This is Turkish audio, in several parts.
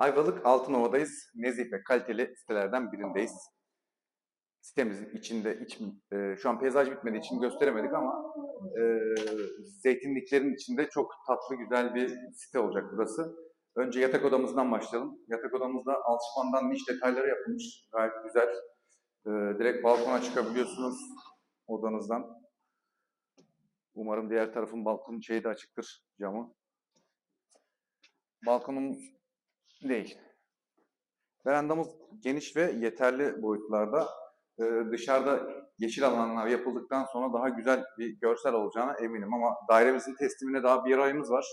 Ayvalık Altınova'dayız. Nezih ve kaliteli sitelerden birindeyiz. Sitemizin içinde, iç, e, şu an peyzaj bitmediği için gösteremedik ama e, zeytinliklerin içinde çok tatlı güzel bir site olacak burası. Önce yatak odamızdan başlayalım. Yatak odamızda alçıpandan niş detayları yapılmış. Gayet güzel. E, direkt balkona çıkabiliyorsunuz odanızdan. Umarım diğer tarafın balkonun şeyi de açıktır camı. Balkonumuz değil. Verandamız geniş ve yeterli boyutlarda. Ee, dışarıda yeşil alanlar yapıldıktan sonra daha güzel bir görsel olacağına eminim ama dairemizin teslimine daha bir ayımız var.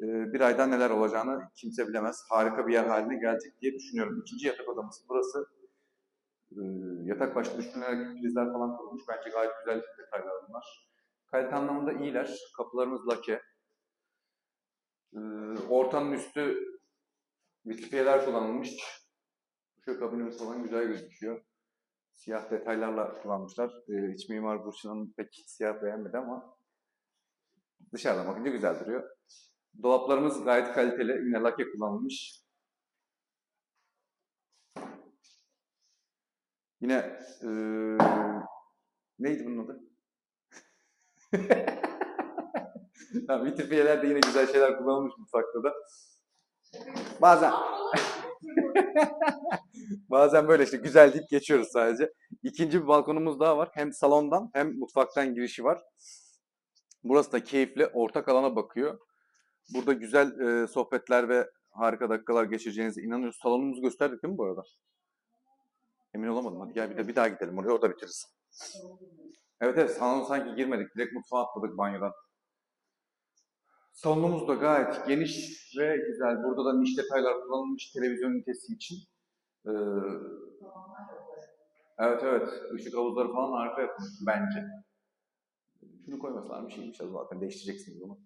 Ee, bir ayda neler olacağını kimse bilemez. Harika bir yer haline gelecek diye düşünüyorum. İkinci yatak odamız burası. Ee, yatak başta düşünülerek prizler falan kurulmuş. Bence gayet güzel detaylar bunlar. Kalite anlamında iyiler. Kapılarımız lake. Ee, ortanın üstü vitrifiyeler kullanılmış. Şu kabinimiz falan güzel gözüküyor. Siyah detaylarla kullanmışlar. Ee, iç mimar Burçin'in pek siyah beğenmedi ama dışarıdan bakınca güzel duruyor. Dolaplarımız gayet kaliteli. Yine lake kullanılmış. Yine eee neydi bunun adı? vitrifiyeler de yine güzel şeyler kullanılmış mutfakta da. Bazen bazen böyle işte güzel deyip geçiyoruz sadece. İkinci bir balkonumuz daha var. Hem salondan hem mutfaktan girişi var. Burası da keyifli. Ortak alana bakıyor. Burada güzel e, sohbetler ve harika dakikalar geçireceğinize inanıyoruz. Salonumuzu gösterdik değil mi bu arada? Emin olamadım. Hadi gel bir de bir daha gidelim. Oraya orada bitiririz. Evet evet salona sanki girmedik. Direkt mutfağa atladık banyodan. Salonumuz da gayet geniş ve güzel. Burada da niş detaylar kullanılmış televizyon ünitesi için. Ee, evet evet. Işık havuzları falan harika yapılmış bence. Şunu koymasalar bir şeymiş ya zaten değiştireceksiniz onu.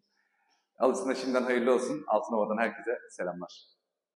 Alışsın da şimdiden hayırlı olsun. Altınova'dan herkese selamlar.